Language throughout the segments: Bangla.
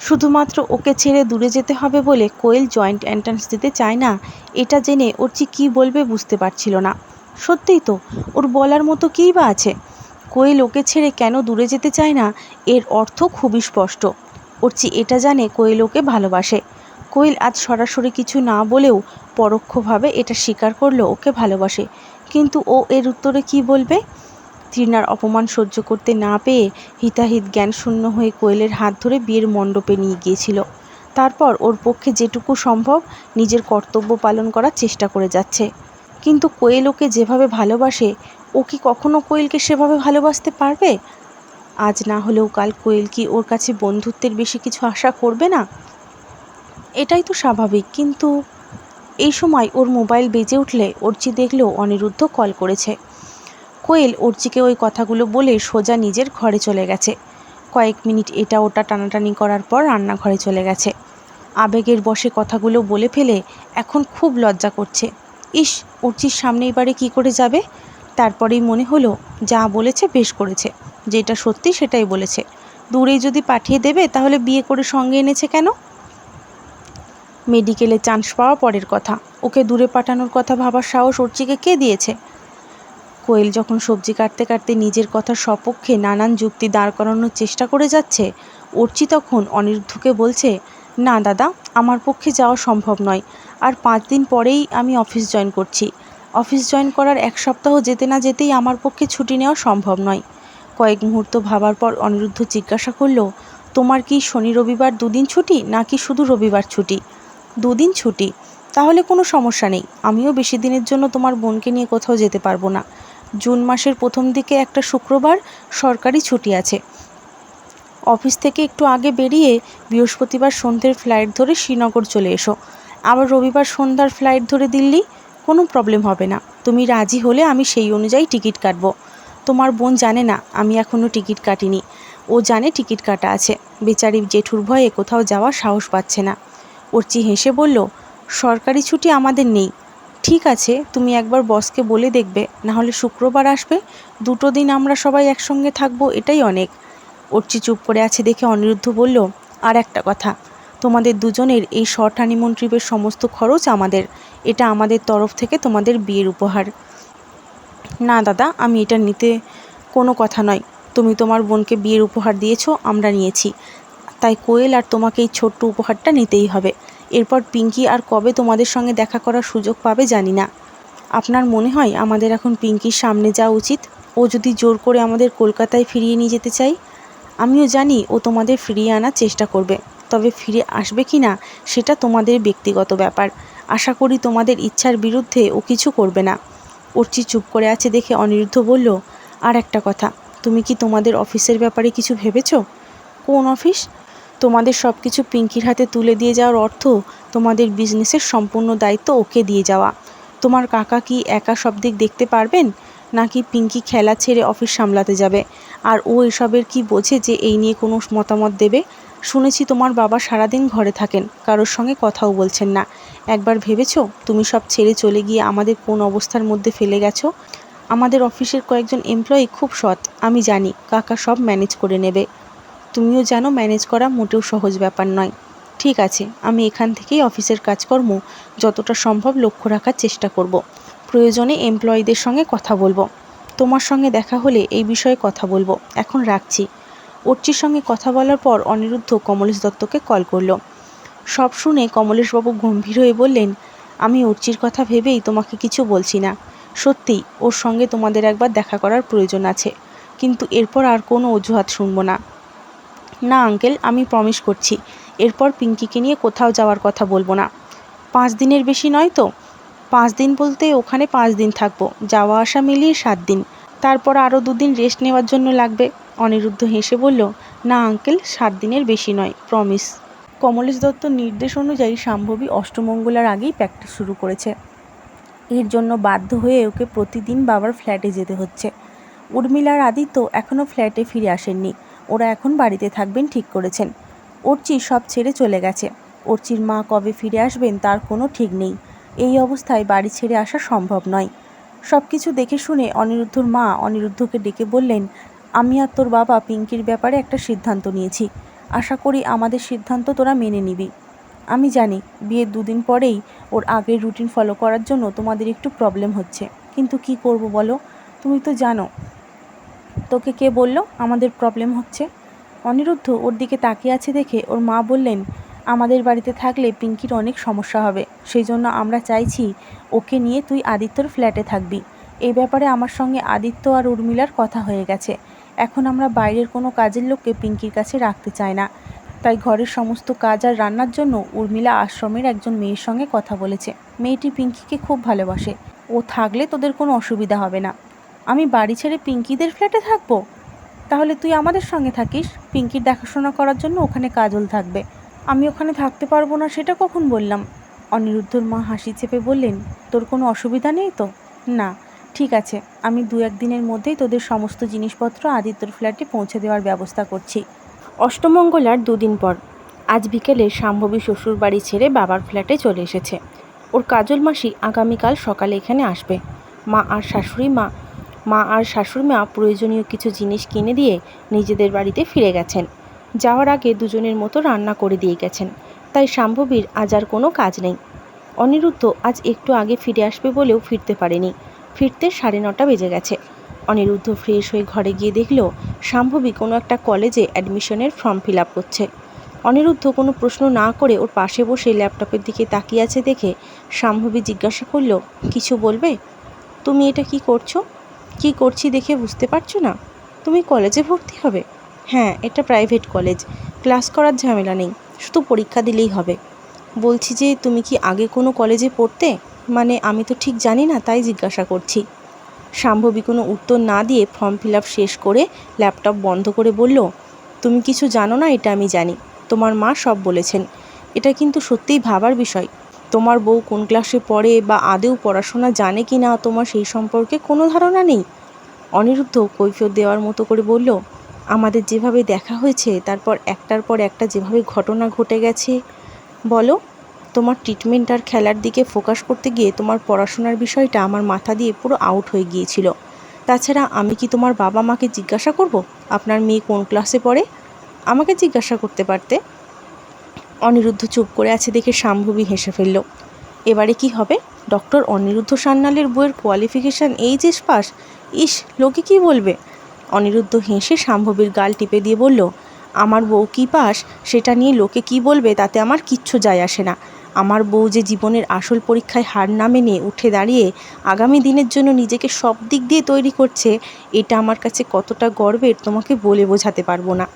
শুধুমাত্র ওকে ছেড়ে দূরে যেতে হবে বলে কোয়েল জয়েন্ট এন্ট্রান্স দিতে চায় না। এটা জেনে ওর অর্চি কী বলবে বুঝতে পারছিল না। সত্যিই তো, ওর বলার মতো কী বা আছে? কোয়েল ওকে ছেড়ে কেন দূরে যেতে চায় না, এর অর্থ খুবই স্পষ্ট। ওর অর্চি এটা জানে কোয়েল ওকে ভালোবাসে। কোয়েল আজ সরাসরি কিছু না বলেও পরোক্ষভাবে এটা স্বীকার করল ওকে ভালোবাসে। কিন্তু ও এর উত্তরে কি বলবে? তৃণার অপমান সহ্য করতে না পেয়ে হিতাহিত জ্ঞানশূন্য হয়ে কোয়েলের হাত ধরে বিয়ের মণ্ডপে নিয়ে গিয়েছিল। তারপর ওর পক্ষে যেটুকু সম্ভব নিজের কর্তব্য পালন করার চেষ্টা করে যাচ্ছে। কিন্তু কোয়েল ওকে যেভাবে ভালোবাসে, ও কি কখনো কোয়েলকে সেভাবে ভালোবাসতে পারবে? আজ না হলেও কাল কোয়েল কি ওর কাছে বন্ধুত্বের বেশি কিছু আশা করবে না? এটাই তো স্বাভাবিক, কিন্তু এই সময় ওর মোবাইল বেজে উঠলে অর্চি দেখলেও অনিরুদ্ধ কল করেছে। কোয়েল অর্চিকে ওই কথাগুলো বলে সোজা নিজের ঘরে চলে গেছে। কয়েক মিনিট এটা ওটা টানাটানি করার পর রান্নাঘরে চলে গেছে। আবেগের বসে কথাগুলো বলে ফেলে এখন খুব লজ্জা করছে। ইস অর্চির সামনে এবারে কী করে যাবে? তারপরেই মনে হলো, যা বলেছে বেশ করেছে। যেটা সত্যি সেটাই বলেছে। দূরেই যদি পাঠিয়ে দেবে, তাহলে বিয়ে করে সঙ্গে এনেছে কেন? মেডিকেলে চান্স পাওয়া পরের কথা। ওকে দূরে পাঠানোর কথা ভাবার সাহস অর্চিকে কে দিয়েছে? কোয়েল যখন সবজি কাটতে কাটতে নিজের কথার সপক্ষে নানান যুক্তি দাঁড় করানোর চেষ্টা করে যাচ্ছে, অর্চি তখন অনিরুদ্ধকে বলছে, না দাদা, আমার পক্ষে যাওয়া সম্ভব নয়। আর পাঁচ দিন পরেই আমি অফিস জয়েন করছি। অফিস জয়েন করার এক সপ্তাহ যেতে না যেতেই আমার পক্ষে ছুটি নেওয়া সম্ভব নয়। কয়েক মুহূর্ত ভাবার পর অনিরুদ্ধ জিজ্ঞাসা করল, তোমার কি শনি রবিবার দুদিন ছুটি, নাকি শুধু রবিবার ছুটি? দুদিন ছুটি। তাহলে কোনো সমস্যা নেই। আমিও বেশি দিনের জন্য তোমার বোনকে নিয়ে কোথাও যেতে পারব না। জুন মাসের প্রথম দিকে একটা শুক্রবার সরকারি ছুটি আছে। অফিস থেকে একটু আগে বেরিয়ে বৃহস্পতিবার সন্ধ্যের ফ্লাইট ধরে শ্রীনগর চলে এসো। আবার রবিবার সন্ধ্যার ফ্লাইট ধরে দিল্লি, কোনো প্রবলেম হবে না। তুমি রাজি হলে আমি সেই অনুযায়ী টিকিট কাটব। তোমার বোন জানে না, আমি এখনও টিকিট কাটিনি। ও জানে টিকিট কাটা আছে। বেচারি জেঠুর ভয়ে কোথাও যাওয়ার সাহস পাচ্ছে না। অর্চি হেসে বলল, সরকারি ছুটি আমাদের নেই। ঠিক আছে, তুমি একবার বসকে বলে দেখবে, নাহলে শুক্রবার আসবে, দুটো দিন আমরা সবাই একসঙ্গে থাকব, এটাই অনেক। অর্চি চুপ করে আছে দেখে অনিরুদ্ধ বলল, আর একটা কথা, তোমাদের দুজনের এই শর্ট হানিমুন ট্রিপের সমস্ত খরচ আমাদের, এটা আমাদের তরফ থেকে তোমাদের বিয়ের উপহার। না দাদা, আমি এটা নিতে কোনো কথা নয়, তুমি তোমার বোনকে বিয়ের উপহার দিয়েছ, আমরা নিয়েছি, তাই কোয়েল আর তোমাকে এই ছোট্ট উপহারটা নিতেই হবে। এরপর পিঙ্কি আর কবে তোমাদের সঙ্গে দেখা করার সুযোগ পাবে জানি না। আপনার মনে হয় আমাদের এখন পিঙ্কির সামনে যাওয়া উচিত? ও যদি জোর করে আমাদের কলকাতায় ফিরিয়ে নিয়ে যেতে চাই আমিও জানি ও তোমাদের ফিরিয়ে আনার চেষ্টা করবে। তবে ফিরে আসবে কি না, সেটা তোমাদের ব্যক্তিগত ব্যাপার। আশা করি তোমাদের ইচ্ছার বিরুদ্ধে ও কিছু করবে না। অর্চি চুপ করে আছে দেখে অনিরুদ্ধ বলল, আর একটা কথা, তুমি কি তোমাদের অফিসের ব্যাপারে কিছু ভেবেছো? কোন অফিস? তোমাদের সব কিছু পিঙ্কির হাতে তুলে দিয়ে যাওয়ার অর্থ তোমাদের বিজনেসের সম্পূর্ণ দায়িত্ব ওকে দিয়ে যাওয়া। তোমার কাকা কি একা সব দিক দেখতে পারবেন? নাকি পিঙ্কি খেলা ছেড়ে অফিস সামলাতে যাবে? আর ও এসবের কি বোঝে যে এই নিয়ে কোনো মতামত দেবে? শুনেছি তোমার বাবা সারাদিন ঘরে থাকেন, কারোর সঙ্গে কথাও বলছেন না। একবার ভেবেছো তুমি সব ছেড়ে চলে গিয়ে আমাদের কোন অবস্থার মধ্যে ফেলে গেছো? আমাদের অফিসের কয়েকজন এমপ্লয়ি খুব সৎ, আমি জানি, কাকা সব ম্যানেজ করে নেবে। তুমিও জানো, ম্যানেজ করা মোটেও সহজ ব্যাপার নয়। ঠিক আছে, আমি এখান থেকেই অফিসের কাজকর্ম যতটা সম্ভব লক্ষ্য রাখার চেষ্টা করব। প্রয়োজনে এমপ্লয়ীদের সঙ্গে কথা বলব। তোমার সঙ্গে দেখা হলে এই বিষয়ে কথা বলব। এখন রাখছি। অর্চির সঙ্গে কথা বলার পর অনিরুদ্ধ কমলেশ দত্তকে কল করল। সব শুনে কমলেশবাবু গম্ভীর হয়ে বললেন, আমি অর্চির কথা ভেবেই তোমাকে কিছু বলছি না। সত্যিই ওর সঙ্গে তোমাদের একবার দেখা করার প্রয়োজন আছে। কিন্তু এরপর আর কোনো অজুহাত শুনব না। না, আঙ্কেল, আমি প্রমিস করছি। এরপর পিঙ্কিকে নিয়ে কোথাও যাওয়ার কথা বলব না। পাঁচ দিনের বেশি নয় তো? পাঁচ দিন বলতে ওখানে পাঁচ দিন থাকব। যাওয়া আসা মিলিয়ে সাত দিন। তারপর আরও দুদিন রেস্ট নেওয়ার জন্য লাগবে। অনিরুদ্ধ হেসে বলল, না, আঙ্কেল, সাত দিনের বেশি নয় প্রমিস কমলেশ দত্তর নির্দেশ অনুযায়ী শাম্ভবী অষ্টমঙ্গলার আগেই প্র্যাকটিস শুরু করেছে। এর জন্য বাধ্য হয়ে ওকে প্রতিদিন বাবার ফ্ল্যাটে যেতে হচ্ছে। উর্মিলার আদিত্য এখনও ফ্ল্যাটে ফিরে আসেননি। ওরা এখন বাড়িতে থাকবেন ঠিক করেছেন। অর্চি সব ছেড়ে চলে গেছে। অর্চির মা কবে ফিরে আসবেন তার কোনো ঠিক নেই। এই অবস্থায় বাড়ি ছেড়ে আসা সম্ভব নয়। সব কিছু দেখে শুনে অনিরুদ্ধর মা অনিরুদ্ধকে ডেকে বললেন, আমি আর তোর বাবা পিঙ্কির ব্যাপারে একটা সিদ্ধান্ত নিয়েছি। আশা করি আমাদের সিদ্ধান্ত তোরা মেনে নিবি। আমি জানি বিয়ের দুদিন পরেই ওর আগের রুটিন ফলো করার জন্য তোমাদের একটু প্রবলেম হচ্ছে। কিন্তু কি করব বলো? তুমি তো জানো তোকে কে বলল? আমাদের প্রবলেম হচ্ছে। অনিরুদ্ধ ওর দিকে তাকিয়ে আছে দেখে ওর মা বললেন, আমাদের বাড়িতে থাকলে পিঙ্কির অনেক সমস্যা হবে। সেই জন্য আমরা চাইছি ওকে নিয়ে তুই আদিত্যর ফ্ল্যাটে থাকবি। এই ব্যাপারে আমার সঙ্গে আদিত্য আর উর্মিলার কথা হয়ে গেছে। এখন আমরা বাইরের কোনো কাজের লোককে পিঙ্কির কাছে রাখতে চাই না। তাই ঘরের সমস্ত কাজ আর রান্নার জন্য উর্মিলা আশ্রমের একজন মেয়ের সঙ্গে কথা বলেছে। মেয়েটি পিঙ্কিকে খুব ভালোবাসে। ও থাকলে তোদের কোনো অসুবিধা হবে না। আমি বাড়ি ছেড়ে পিঙ্কিদের ফ্ল্যাটে থাকব? তাহলে তুই আমাদের সঙ্গে থাকিস। পিঙ্কির দেখাশোনা করার জন্য ওখানে কাজল থাকবে। আমি ওখানে থাকতে পারব না সেটা কখন বললাম? অনিরুদ্ধর মা হাসি চেপে বললেন, তোর কোনো অসুবিধা নেই তো? না, ঠিক আছে। আমি দু একদিনের মধ্যেই তোদের সমস্ত জিনিসপত্র আদিত্যর ফ্ল্যাটে পৌঁছে দেওয়ার ব্যবস্থা করছি। অষ্টমঙ্গলার দুদিন পর। আজ বিকেলে শাম্ভবী শ্বশুর বাড়ি ছেড়ে বাবার ফ্ল্যাটে চলে এসেছে। ওর কাজল মাসি আগামীকাল সকালে এখানে আসবে। মা আর শাশুড়ি মা মা আর শাশুড়ি মা প্রয়োজনীয় কিছু জিনিস কিনে দিয়ে নিজেদের বাড়িতে ফিরে গেছেন। যাওয়ার আগে দুজনের মতো রান্না করে দিয়ে গেছেন। তাই শাম্ভবীর আজ আর কোনো কাজ নেই। অনিরুদ্ধ আজ একটু আগে ফিরে আসবে বলেও ফিরতে পারেনি। ফিরতে সাড়ে নটা বেজে গেছে। অনিরুদ্ধ ফ্রেশ হয়ে ঘরে গিয়ে দেখল শাম্ভবী কোনো একটা কলেজে অ্যাডমিশনের ফর্ম ফিল আপ করছে। অনিরুদ্ধ কোনো প্রশ্ন না করে ওর পাশে বসে ল্যাপটপের দিকে তাকিয়ে আছে দেখে শাম্ভবী জিজ্ঞাসা করল, কিছু বলবে? তুমি এটা কি করছ? কি করছি দেখে বুঝতে পারছ না? তুমি কলেজে ভর্তি হবে? হ্যাঁ এটা প্রাইভেট কলেজ ক্লাস করার ঝামেলা নেই। শুধু পরীক্ষা দিলেই হবে। বলছি যে, তুমি কি আগে কোনো কলেজে পড়তে? মানে আমি তো ঠিক জানি না, তাই জিজ্ঞাসা করছি। শাম্ভবী কোনো উত্তর না দিয়ে ফর্ম ফিল আপ শেষ করে ল্যাপটপ বন্ধ করে বলল, তুমি কিছু জানো না, এটা আমি জানি। তোমার মা সব বলেছেন। এটা কিন্তু সত্যিই ভাবার বিষয়। তোমার বউ কোন ক্লাসে পড়ে বা আদেও পড়াশোনা জানে কি না তোমার সেই সম্পর্কে কোনো ধারণা নেই? অনিরুদ্ধ কৈফিয়ত দেওয়ার মতো করে বলল, আমাদের যেভাবে দেখা হয়েছে, তারপর একটার পর একটা যেভাবে ঘটনা ঘটে গেছে, বলো, তোমার ট্রিটমেন্ট আর খেলার দিকে ফোকাস করতে গিয়ে তোমার পড়াশোনার বিষয়টা আমার মাথা দিয়ে পুরো আউট হয়ে গিয়েছিল। তাছাড়া আমি কি তোমার বাবা মাকে জিজ্ঞাসা করব? আপনার মেয়ে কোন ক্লাসে পড়ে? আমাকে জিজ্ঞাসা করতে পারতে? অনিরুদ্ধ চুপ করে আছে দেখে শাম্ভবী হেসে ফেলল। এবারে কি হবে? ডক্টর অনিরুদ্ধ সান্যালের বইয়ের কোয়ালিফিকেশান এইচএস পাস, ইস, লোকে কি বলবে? অনিরুদ্ধ হেসে শাম্ভবীর গাল টিপে দিয়ে বলল, আমার বউ কী পাস? সেটা নিয়ে লোকে কি বলবে? তাতে আমার কিচ্ছু যায় আসে না। আমার বউ যে জীবনের আসল পরীক্ষায় হার না মেনে উঠে দাঁড়িয়ে আগামী দিনের জন্য নিজেকে সব দিক দিয়ে তৈরি করছে, এটা আমার কাছে কতটা গর্বের তোমাকে বলে বোঝাতে পারব না।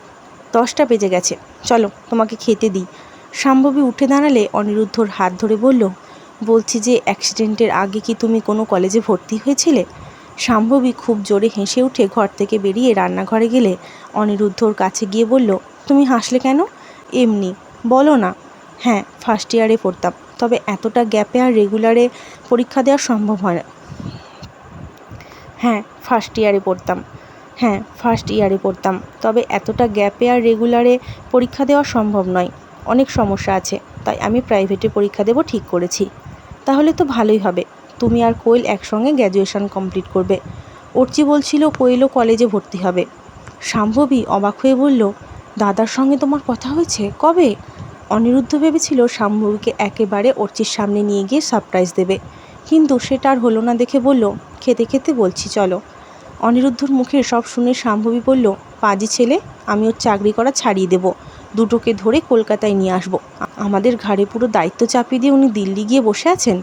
দশটা বেজে গেছে। চলো, তোমাকে খেতে দিই। শাম্ভবী উঠে দাঁড়ালে অনিরুদ্ধর হাত ধরে বলল, বলছি যে অ্যাক্সিডেন্টের আগে কি তুমি কোনো কলেজে ভর্তি হয়েছিলে? শাম্ভবী খুব জোরে হেসে উঠে ঘর থেকে বেরিয়ে রান্নাঘরে গেলে অনিরুদ্ধর কাছে গিয়ে বলল, তুমি হাসলে কেন? এমনি, বলো না। হ্যাঁ ফার্স্ট ইয়ারে পড়তাম, তবে এতটা গ্যাপে আর রেগুলারে পরীক্ষা দেওয়া সম্ভব হয় না। হ্যাঁ ফার্স্ট ইয়ারে পড়তাম। হ্যাঁ ফার্স্ট ইয়ারে পড়তাম, তবে এতটা গ্যাপে আর রেগুলারে পরীক্ষা দেওয়া সম্ভব নয়। অনেক সমস্যা আছে, তাই আমি প্রাইভেটে পরীক্ষা দেবো ঠিক করেছি। তাহলে তো ভালোই হবে, তুমি আর কোয়েল একসঙ্গে গ্র্যাজুয়েশন কমপ্লিট করবে। অর্চি বলছিল কোয়েলও কলেজে ভর্তি হবে। শাম্ভবী অবাক হয়ে বলল, দাদার সঙ্গে তোমার কথা হয়েছে? কবে? অনিরুদ্ধ ভেবেছিল শাম্ভবীকে একেবারে অর্চির সামনে নিয়ে গিয়ে সারপ্রাইজ দেবে। কিন্তু সেটা আর হলো না দেখে বলল, খেতে খেতে বলছি, চলো। অনিরুদ্ধর মুখে সব শুনে শাম্ভবী বলল, পাজি ছেলে, আমি ওর চাকরি করা ছাড়িয়ে দেব। দুটোকে ধরে কলকাতায় নিয়ে আসব। আমাদের ঘাড়ে পুরো দায়িত্ব চাপিয়ে দিয়ে উনি দিল্লি গিয়ে বসে আছেন?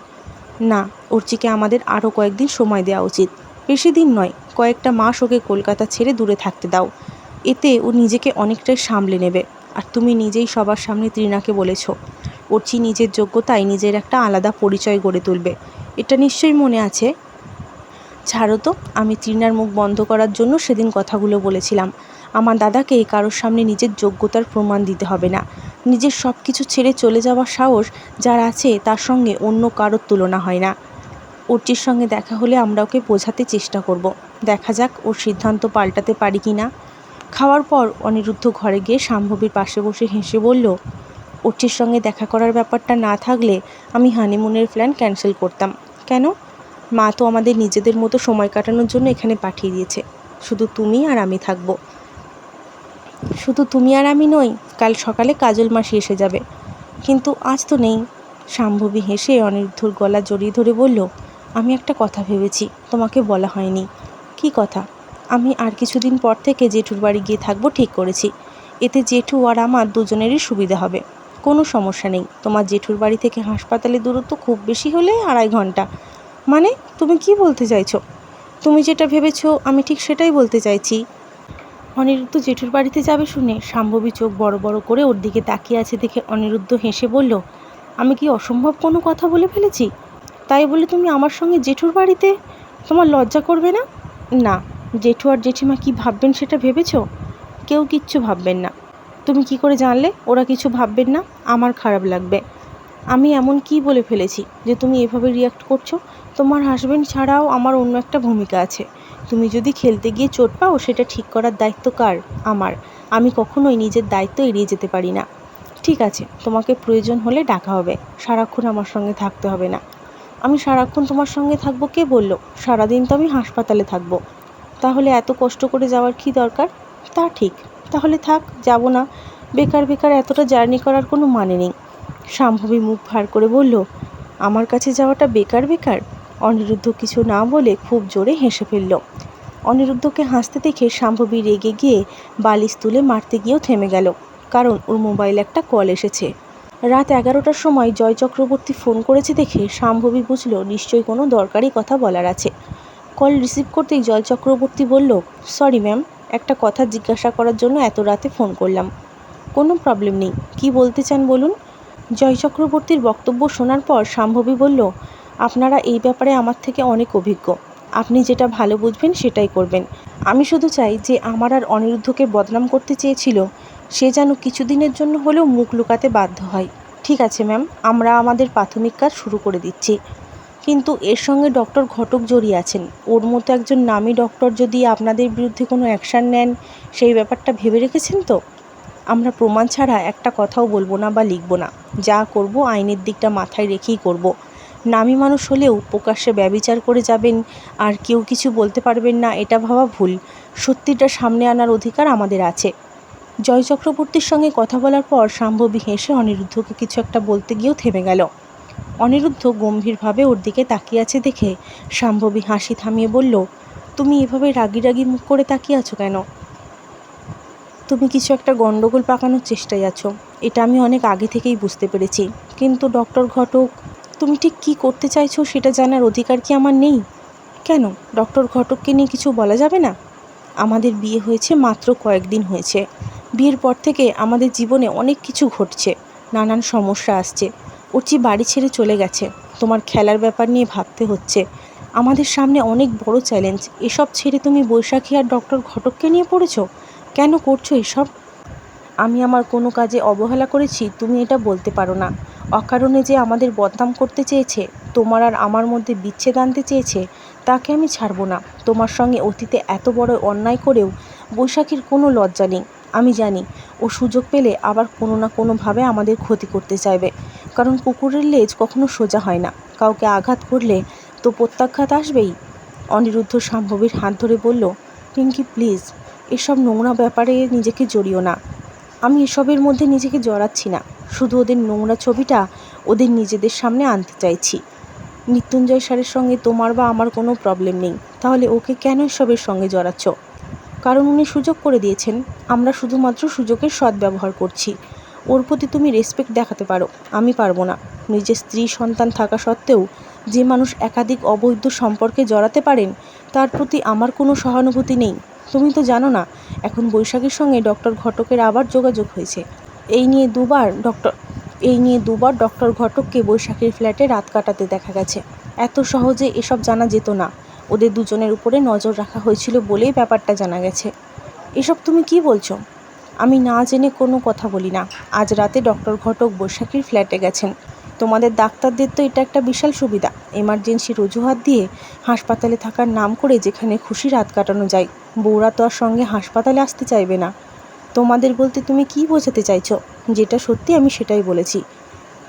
না, অর্চিকে আমাদের আরও কয়েকদিন সময় দেওয়া উচিত। বেশি দিন নয়, কয়েকটা মাস ওকে কলকাতা ছেড়ে দূরে থাকতে দাও। এতে ও নিজেকে অনেকটাই সামলে নেবে। আর তুমি নিজেই সবার সামনে তৃণাকে বলেছ। অর্চি নিজের যোগ্যতায় নিজের একটা আলাদা পরিচয় গড়ে তুলবে। এটা নিশ্চয়ই মনে আছে? ছাড়ো তো, আমি তৃণার মুখ বন্ধ করার জন্য সেদিন কথাগুলো বলেছিলাম। আমার দাদাকে কারোর সামনে নিজের যোগ্যতার প্রমাণ দিতে হবে না। নিজের সব কিছু ছেড়ে চলে যাওয়ার সাহস যার আছে, তার সঙ্গে অন্য কারোর তুলনা হয় না। অর্চির সঙ্গে দেখা হলে আমরা ওকে বোঝাতে চেষ্টা করব। দেখা যাক ওর সিদ্ধান্ত পাল্টাতে পারি কি না। খাওয়ার পর অনিরুদ্ধ ঘরে গিয়ে শাম্ভবীর পাশে বসে হেসে বলল অর্চির সঙ্গে দেখা করার ব্যাপারটা না থাকলে আমি হানিমুনের প্ল্যান ক্যান্সেল করতাম। কেন? মা তো আমাদের নিজেদের মতো সময় কাটানোর জন্য এখানে পাঠিয়ে দিয়েছে। শুধু তুমি আর আমি থাকব। শুধু তুমি আর আমি নই, কাল সকালে কাজল মাসি এসে যাবে। কিন্তু আজ তো নেই। শাম্ভবী হেসে অনিরুদ্ধর গলা জড়িয়ে ধরে বলল, আমি একটা কথা ভেবেছি, তোমাকে বলা হয়নি। কি কথা? আমি আর কিছুদিন পর থেকে জেঠুর বাড়ি গিয়ে থাকব ঠিক করেছি। এতে জেঠু আর আমার দুজনেরই সুবিধা হবে। কোনো সমস্যা নেই। তোমার জেঠুর বাড়ি থেকে হাসপাতালের দূরত্ব খুব বেশি হলে আড়াই ঘণ্টা। মানে তুমি কি বলতে চাইছো? তুমি যেটা ভেবেছো, আমি ঠিক সেটাই বলতে চাইছি। অনিরুদ্ধ জেঠুর বাড়িতে যাবে শুনে শাম্ভবী চোখ বড় বড় করে ওর দিকে তাকিয়ে আছে দেখে অনিরুদ্ধ হেসে বলল, আমি কি অসম্ভব কোনো কথা বলে ফেলেছি? তাই বলে তুমি আমার সঙ্গে জেঠুর বাড়িতে? তোমার লজ্জা করবে না? না, জেঠু আর জেঠিমা কি ভাববেন সেটা ভেবেছো? কেউ কিচ্ছু ভাববেন না। তুমি কি করে জানলে? ওরা কিছু ভাববেন না, আমার খারাপ লাগবে। আমি এমন কি বলে ফেলেছি যে তুমি এভাবে রিয়াক্ট করছ? তোমার হাজবেন্ড ছাড়াও আমার অন্য একটা ভূমিকা আছে। তুমি যদি খেলতে গিয়ে চোট পাও, সেটা ঠিক করার দায়িত্ব কার? আমার। আমি কখনোই নিজের দায়িত্ব এড়িয়ে যেতে পারি না। ঠিক আছে, তোমাকে প্রয়োজন হলে ডাকা হবে। সারাক্ষণ আমার সঙ্গে থাকতে হবে না। আমি সারাক্ষণ তোমার সঙ্গে থাকব কে বলল? সারাদিন তো আমি হাসপাতালে থাকব। তাহলে এত কষ্ট করে যাওয়ার কি দরকার? তা ঠিক। তাহলে থাক, যাব না। বেকার বেকার এতটা জার্নি করার কোনো মানে নেই। শাম্ভবী মুখ ভার করে বলল, আমার কাছে যাওয়াটা বেকার বেকার? অনিরুদ্ধ কিছু না বলে খুব জোরে হেসে ফেলল। অনিরুদ্ধকে হাসতে দেখে শাম্ভবী রেগে গিয়ে বালিশ তুলে মারতে গিয়েও থেমে গেল, কারণ ওর মোবাইল একটা কল এসেছে। রাত এগারোটার সময় জয় চক্রবর্তী ফোন করেছে দেখে শাম্ভবী বুঝলো নিশ্চয়ই কোনো দরকারি কথা বলার আছে। কল রিসিভ করতেই জয় চক্রবর্তী বলল, সরি ম্যাম, একটা কথা জিজ্ঞাসা করার জন্য এত রাতে ফোন করলাম। কোনো প্রবলেম নেই, কি বলতে চান বলুন? জয় চক্রবর্তীর বক্তব্য শোনার পর শাম্ভবী বলল আপনারা এই ব্যাপারে আমার থেকে অনেক অভিজ্ঞ। আপনি যেটা ভালো বুঝবেন সেটাই করবেন। আমি শুধু চাই যে আমার আর অনিরুদ্ধকে বদনাম করতে চেয়েছিল, সে যেন কিছুদিনের জন্য হলেও মুখ লুকাতে বাধ্য হয়। ঠিক আছে, ম্যাম, আমরা আমাদের প্রাথমিক কাজ শুরু করে দিচ্ছি। কিন্তু এর সঙ্গে ডক্টর ঘটক জড়িয়ে আছেন। ওর মতো একজন নামী ডক্টর যদি আপনাদের বিরুদ্ধে কোনো অ্যাকশান নেন, সেই ব্যাপারটা ভেবে রেখেছেন তো? আমরা প্রমাণ ছাড়া একটা কথাও বলব না বা লিখব না। যা করব, আইনের দিকটা মাথায় রেখেই করব। নামী মানুষ হলেও প্রকাশ্যে ব্যবিচার করে যাবেন, আর কেউ কিছু বলতে পারবেন না, এটা ভাবা ভুল। সত্যিটা সামনে আনার অধিকার আমাদের আছে। জয় চক্রবর্তীর সঙ্গে কথা বলার পর শাম্ভবী হেসে অনিরুদ্ধকে কিছু একটা বলতে গিয়েও থেমে গেল। অনিরুদ্ধ গম্ভীরভাবে ওর দিকে তাকিয়ে আছে দেখে শাম্ভবী হাসি থামিয়ে বলল, তুমি এভাবে রাগি রাগি মুখ করে তাকিয়ে আছো কেন? তুমি কিছু একটা গণ্ডগোল পাকানোর চেষ্টায় আছো, এটা আমি অনেক আগে থেকেই বুঝতে পেরেছি। কিন্তু ডক্টর ঘটক তুমি ঠিক কী করতে চাইছো সেটা জানার অধিকার কি আমার নেই? কেন? ডক্টর ঘটককে নিয়ে কিছু বলা যাবে না? আমাদের বিয়ে হয়েছে মাত্র কয়েকদিন হয়েছে। বিয়ের পর থেকে আমাদের জীবনে অনেক কিছু ঘটছে। নানান সমস্যা আসছে। ওচি বাড়ি ছেড়ে চলে গেছে। তোমার খেলার ব্যাপার নিয়ে ভাবতে হচ্ছে। আমাদের সামনে অনেক বড় চ্যালেঞ্জ এসব ছেড়ে তুমি বৈশাখী আর ডক্টর ঘটককে নিয়ে পড়েছো? কেন করছ এসব? আমি আমার কোনো কাজে অবহেলা করেছি, তুমি এটা বলতে পারো না। অকারণে যে আমাদের বদনাম করতে চেয়েছে, তোমার আর আমার মধ্যে বিচ্ছেদ আনতে চেয়েছে, তাকে আমি ছাড়বো না। তোমার সঙ্গে অতীতে এত বড় অন্যায় করেও বৈশাখীর কোনো লজ্জা নেই। আমি জানি, ও সুযোগ পেলে আবার কোনো না কোনোভাবে আমাদের ক্ষতি করতে চাইবে। কারণ কুকুরের লেজ কখনো সোজা হয় না। কাউকে আঘাত করলে তো প্রত্যাঘাত আসবেই। অনিরুদ্ধ শাম্ভবীর হাত ধরে বলল, পিঙ্কি, প্লিজ, এসব নোংরা ব্যাপারে নিজেকে জড়িও না। আমি এসবের মধ্যে নিজেকে জড়াচ্ছি না। শুধু ওদের নোংরা ছবিটা ওদের নিজেদের সামনে আনতে চাইছি। মৃত্যুঞ্জয় স্যারের সঙ্গে তোমার বা আমার কোনো প্রবলেম নেই। তাহলে ওকে কেন এসবের সঙ্গে জড়াচ্ছ? কারণ উনি সুযোগ করে দিয়েছেন। আমরা শুধুমাত্র সুযোগের সদ্ব্যবহার করছি। ওর প্রতি তুমি রেসপেক্ট দেখাতে পারো। আমি পারব না। নিজের স্ত্রী, সন্তান থাকা সত্ত্বেও যে মানুষ একাধিক অবৈধ সম্পর্কে জড়াতে পারেন, তার প্রতি আমার কোনো সহানুভূতি নেই। তুমি তো জানো না, এখন বৈশাখীর সঙ্গে ডক্টর ঘটকের আবার যোগাযোগ হয়েছে। এই নিয়ে দুবার ডক্টর এই নিয়ে দুবার ডক্টর ঘটককে বৈশাখীর ফ্ল্যাটে রাত কাটাতে দেখা গেছে। এত সহজে এসব জানা যেত না। ওদের দুজনের উপরে নজর রাখা হয়েছিল বলেই ব্যাপারটা জানা গেছে। এসব তুমি কি বলছো? আমি না জেনে কোনো কথা বলি না। আজ রাতে ডক্টর ঘটক বৈশাখীর ফ্ল্যাটে গেছেন। তোমাদের ডাক্তারদের তো এটা একটা বিশাল সুবিধা। এমার্জেন্সির অজুহাত দিয়ে হাসপাতালে থাকার নাম করে যেখানে খুশি রাত কাটানো যায়। বউরা তো আর সঙ্গে হাসপাতালে আসতে চাইবে না। তোমাদের বলতে তুমি কি বোঝাতে চাইছো? যেটা সত্যি আমি সেটাই বলেছি।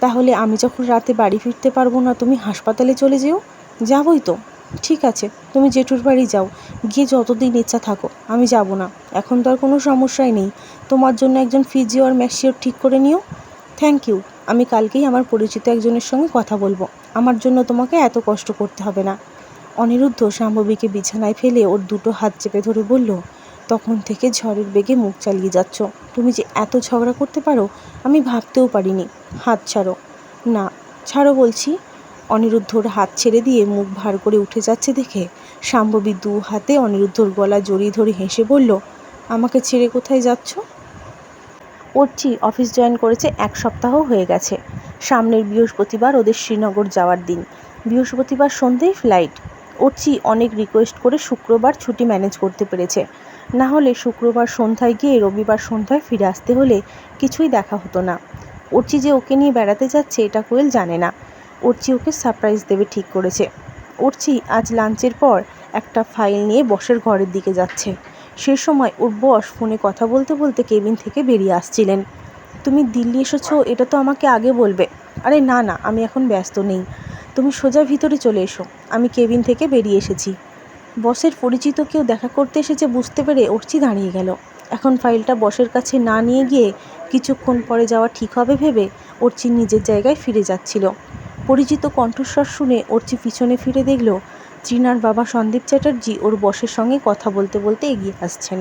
তাহলে আমি যখন রাতে বাড়ি ফিরতে পারব না, তুমি হাসপাতালে চলে যেও? যাবই তো। ঠিক আছে, তুমি জেঠুর বাড়ি যাও। গিয়ে যতদিন ইচ্ছা থাকো, আমি যাব না। এখন তো আর কোনো সমস্যাই নেই। তোমার জন্য একজন ফিজিও আর ম্যাসিওর ঠিক করে নিও। থ্যাংক ইউ আমি কালকেই আমার পরিচিত একজনের সঙ্গে কথা বলব। আমার জন্য তোমাকে এত কষ্ট করতে হবে না। অনিরুদ্ধ শাম্ভবীকে বিছানায় ফেলে ওর দুটো হাত চেপে ধরে বলল, তখন থেকে ঝড়ের বেগে মুখ চালিয়ে যাচ্ছ। তুমি যে এত ঝগড়া করতে পারো, আমি ভাবতেও পারিনি। হাত ছাড়ো। না, ছাড়ো বলছি। অনিরুদ্ধর হাত ছেড়ে দিয়ে মুখ ভার করে উঠে যাচ্ছে দেখে শাম্ভবী দু হাতে অনিরুদ্ধর গলা জড়িয়ে ধরে হেসে বলল, আমাকে ছেড়ে কোথায় যাচ্ছ? অর্চি অফিস জয়েন করেছে এক সপ্তাহ হয়ে গেছে। সামনের বৃহস্পতিবার ওদের শ্রীনগর যাওয়ার দিন। বৃহস্পতিবার সন্ধ্যেই ফ্লাইট। অর্চি অনেক রিকোয়েস্ট করে শুক্রবার ছুটি ম্যানেজ করতে পেরেছে। না হলে শুক্রবার সন্ধ্যায় গিয়ে রবিবার সন্ধ্যায় ফিরে আসতে হলে কিছুই দেখা হতো না। অর্চি যে ওকে নিয়ে বেড়াতে যাচ্ছে, এটা কোয়েল জানে না। অর্চি ওকে সারপ্রাইজ দেবে ঠিক করেছে। অর্চি আজ লাঞ্চের পর একটা ফাইল নিয়ে বসের ঘরের দিকে যাচ্ছে। সে সময় ওর বস ফোনে কথা বলতে বলতে কেবিন থেকে বেরিয়ে আসছিলেন। তুমি দিল্লি এসেছ, এটা তো আমাকে আগে বলবে। আরে না না, আমি এখন ব্যস্ত নেই। তুমি সোজা ভিতরে চলে এসো। আমি কেবিন থেকে বেরিয়ে এসেছি। বসের পরিচিত কেউ দেখা করতে এসেছে বুঝতে পেরে অর্চি দাঁড়িয়ে গেল। এখন ফাইলটা বসের কাছে না নিয়ে গিয়ে কিছুক্ষণ পরে যাওয়া ঠিক হবে ভেবে অর্চি নিজের জায়গায় ফিরে যাচ্ছিল। পরিচিত কণ্ঠস্বর শুনে অর্চি পিছনে ফিরে দেখল ট্রিনার বাবা সন্দীপ চ্যাটার্জি ওর বসের সঙ্গে কথা বলতে বলতে এগিয়ে আসছেন।